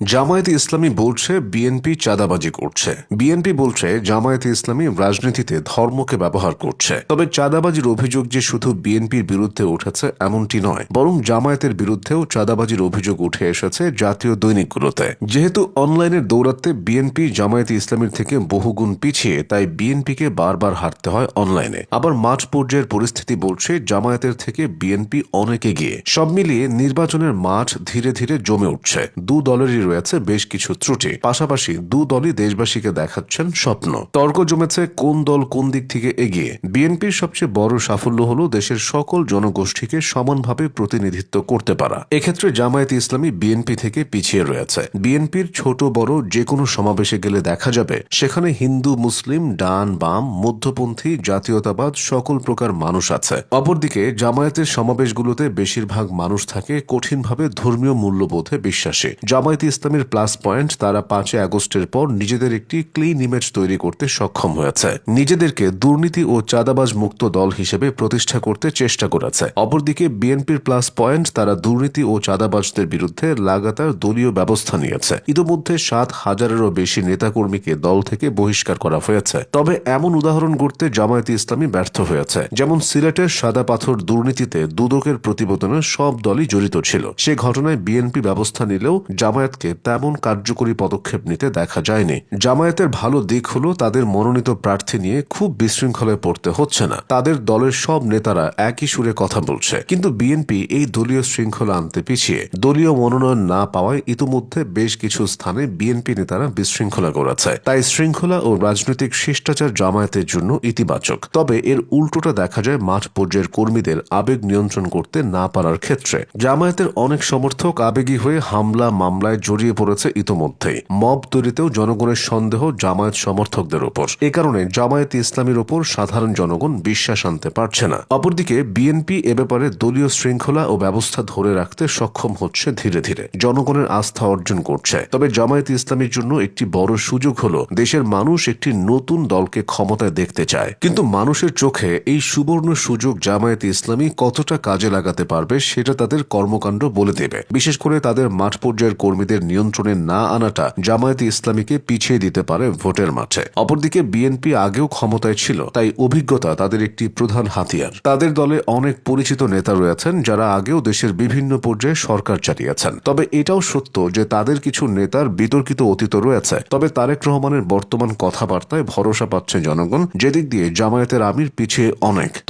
জামায়াতে ইসলামী বলছে বিএনপি চাঁদাবাজি করছে। বিএনপি বলছে জামায়াতে ইসলামী রাজনীতিতে ধর্মকে ব্যবহার করছে। তবে চাঁদাবাজির অভিযোগ যে শুধু বিএনপির বিরুদ্ধে উঠেছে এমনটি নয়, বরং জামায়াতের বিরুদ্ধেও চাঁদাবাজির অভিযোগ উঠে এসেছে জাতীয় দৈনিকগুলোতে। যেহেতু অনলাইনের দৌরাত্মে বিএনপি জামায়াতে ইসলামীর থেকে বহুগুণ পিছিয়ে, তাই বিএনপিকে বারবার হারতে হয় অনলাইনে। আবার মাঠ পর্যায়ের পরিস্থিতি বলছে জামায়াতের থেকে বিএনপি অনেকে গিয়ে সব মিলিয়ে নির্বাচনের মাঠ ধীরে ধীরে জমে উঠছে। দু দলেরই রয়েছে বেশ কিছু ত্রুটি। পাশাপাশি দু দলই দেশবাসীকে দেখাচ্ছেন স্বপ্ন। তর্ক জমেছে কোন দল কোন দিক থেকে এগিয়ে। বিএনপির সবচেয়ে বড় সাফল্য হল দেশের সকল জনগোষ্ঠীকে সমানভাবে প্রতিনিধিত্ব করতে পারা। এক্ষেত্রে জামায়াত ইসলামী বিএনপি থেকে পিছিয়ে রয়েছে। বিএনপির ছোট বড় যে কোনো সমাবেশে গেলে দেখা যাবে, সেখানে হিন্দু, মুসলিম, ডান, বাম, মধ্যপন্থী, জাতীয়তাবাদ সকল প্রকার মানুষ আছে। অপরদিকে জামায়াতের সমাবেশগুলোতে বেশিরভাগ মানুষ থাকে কঠিনভাবে ধর্মীয় মূল্যবোধে বিশ্বাসী। জামায়াত ইসলামের প্লাস পয়েন্ট তারা পাঁচই আগস্টের পর নিজেদের একটি ক্লিন ইমেজ তৈরি করতে সক্ষম হয়েছে। নিজেদেরকে দুর্নীতি ও চাঁদাবাজ মুক্ত দল হিসেবে প্রতিষ্ঠা করতে চেষ্টা করেছে। অপরদিকে বিএনপির প্লাস পয়েন্ট তারা দুর্নীতি ও চাঁদাবাজদের বিরুদ্ধে লাগাতার দলীয় ব্যবস্থা নিয়েছে। ইতোমধ্যে সাত হাজারেরও বেশি নেতাকর্মীকে দল থেকে বহিষ্কার করা হয়েছে। তবে এমন উদাহরণ করতে জামায়াতে ইসলামী ব্যর্থ হয়েছে। যেমন সিলেটের সাদা পাথর দুর্নীতিতে দুদকের প্রতিবেদনে সব দলই জড়িত ছিল। সে ঘটনায় বিএনপি ব্যবস্থা নিলেও জামায়াতকে তেমন কার্যকরী পদক্ষেপ নিতে দেখা যায়নি। জামায়াতের ভালো দিক হলো তাদের মনোনীত প্রার্থী নিয়ে খুব বিশৃঙ্খলায় পড়তে হচ্ছে না। তাদের দলের সব নেতারা একই সুরে কথা বলছে। কিন্তু বিএনপি এই দলীয় শৃঙ্খলা আনতে পিছিয়ে। দলীয় মনোনয়ন না পাওয়ায় ইতোমধ্যে বেশ কিছু স্থানে বিএনপি নেতারা বিশৃঙ্খলা করেছে তাই শৃঙ্খলা ও রাজনৈতিক শিষ্টাচার জামায়াতের জন্য ইতিবাচক। তবে এর উল্টোটা দেখা যায় মাঠ পর্যায়ের কর্মীদের আবেগ নিয়ন্ত্রণ করতে না পারার ক্ষেত্রে। জামায়াতের অনেক সমর্থক আবেগী হয়ে হামলা, মামলায় জড়িয়ে পড়েছে ইতোমধ্যেই। মব তৈরিতেও জনগণের সন্দেহ জামায়াত সমর্থকদের ওপর। এ কারণে জামায়াত ইসলামীর ওপর সাধারণ জনগণ বিশ্বাস আনতে পারছে না। অপরদিকে বিএনপি এ ব্যাপারে দলীয় শৃঙ্খলা ও ব্যবস্থা ধরে রাখতে সক্ষম হচ্ছে ধীরে ধীরে। জনগণের আস্থা অর্জন করছে। তবে জামায়াত ইসলামীর জন্য একটি বড় সুযোগ হলো, দেশের মানুষ একটি নতুন দলকে ক্ষমতায় দেখতে চায়। কিন্তু মানুষের চোখে এই সুবর্ণ সুযোগ জামায়াত ইসলামী কতটা কাজে লাগাতে পারবে, সেটা তাদের কর্মকাণ্ড বলে দেবে। বিশেষ করে তাদের মাঠ পর্যায়ের কর্মীদের নিয়ন্ত্রণে না আনাটা জামায়াতে ইসলামীকে পিছিয়ে দিতে পারে ভোটের মাঠে। অপরদিকে বিএনপি আগেও ক্ষমতায় ছিল, তাই অভিজ্ঞতা তাদের একটি প্রধান হাতিয়ার। তাদের দলে অনেক পরিচিত নেতা রয়েছেন, যারা আগেও দেশের বিভিন্ন পর্যায়ে সরকার চালিয়েছেন। তবে এটাও সত্য যে তাদের কিছু নেতার বিতর্কিত অতীত রয়েছে। তবে তারেক রহমানের বর্তমান কথাবার্তায় ভরসা পাচ্ছে জনগণ, যেদিক দিয়ে জামায়াতের আমির পিছিয়ে অনেক।